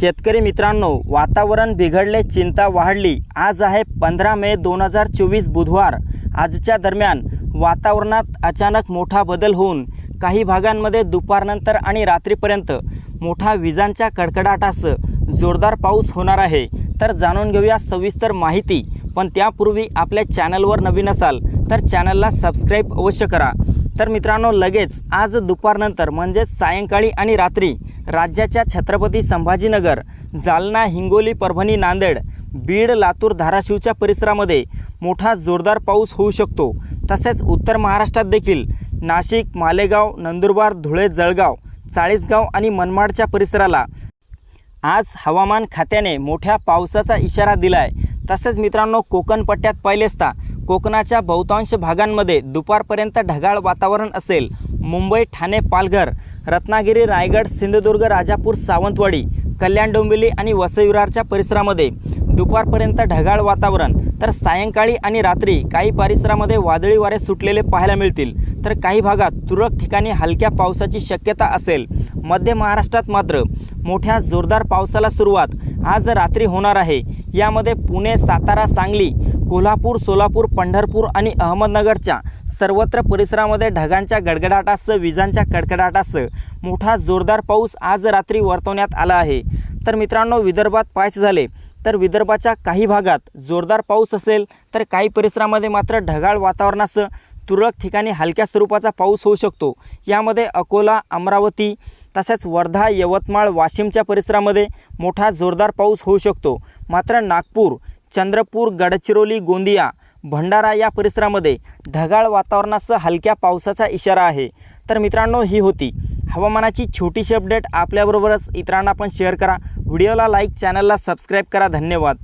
शेतकरी मित्रांनो वातावरण बिघडले चिंता वाढली. आज आहे पंधरा मे दोन हजार चोवीस बुधवार. आजच्या दरम्यान वातावरणात अचानक मोठा बदल होऊन काही भागांमध्ये दुपारनंतर आणि रात्रीपर्यंत मोठा विजांच्या कडकडाटास जोरदार पाऊस होणार आहे. तर जाणून घेऊया सविस्तर माहिती. पण त्यापूर्वी आपल्या चॅनलवर नवीन असाल तर चॅनलला सबस्क्राईब अवश्य करा. तर मित्रांनो लगेच आज दुपारनंतर म्हणजेच सायंकाळी आणि रात्री राज्याच्या छत्रपती संभाजीनगर जालना हिंगोली परभणी नांदेड बीड लातूर धाराशिवच्या परिसरामध्ये मोठा जोरदार पाऊस होऊ शकतो. तसेच उत्तर महाराष्ट्रात देखील नाशिक मालेगाव नंदुरबार धुळे जळगाव चाळीसगाव आणि मनमाडच्या परिसराला आज हवामान खात्याने मोठ्या पावसाचा इशारा दिला आहे तसेच मित्रांनो कोकण पट्ट्यात पाहिले असता कोकणाच्या बहुतांश भागांमध्ये दुपारपर्यंत ढगाळ वातावरण असेल. मुंबई ठाणे पालघर रत्नागिरी रायगड सिंधुदुर्ग राजापूर सावंतवाडी कल्याण डोंबिवली आणि वसईविरारच्या परिसरामध्ये दुपारपर्यंत ढगाळ वातावरण. तर सायंकाळी आणि रात्री काही परिसरामध्ये वादळी वारे सुटलेले पाहायला मिळतील. तर काही भागात तुरळक ठिकाणी हलक्या पावसाची शक्यता असेल. मध्य महाराष्ट्रात मात्र मोठ्या जोरदार पावसाला सुरुवात आज रात्री होणार आहे. यामध्ये पुणे सातारा सांगली कोल्हापूर सोलापूर पंढरपूर आणि अहमदनगरच्या सर्वत्र परिसरामध्ये ढगांच्या गडगडाटासह विजांच्या कडकडाटासह मोठा जोरदार पाऊस आज रात्री वर्तवण्यात आला आहे. तर मित्रांनो विदर्भात पाहायचं झाले. तर विदर्भाच्या काही भागात जोरदार पाऊस असेल तर काही परिसरामध्ये मात्र ढगाळ वातावरणासह तुरळक ठिकाणी हलक्या स्वरूपाचा पाऊस होऊ शकतो. यामध्ये अकोला अमरावती तसेच वर्धा यवतमाळ वाशिमच्या परिसरामध्ये मोठा जोरदार पाऊस होऊ शकतो. मात्र नागपूर चंद्रपूर गडचिरोली गोंदिया भंडारा या परिसरामध्ये ढगाळ वातावरणासह हलक्या पावसाचा इशारा आहे. तर मित्रांनो ही होती हवामानाची छोटीशी अपडेट. आपल्याबरोबरच इतरांना पण शेअर करा. व्हिडिओला लाईक चॅनलला सबस्क्राईब करा. धन्यवाद.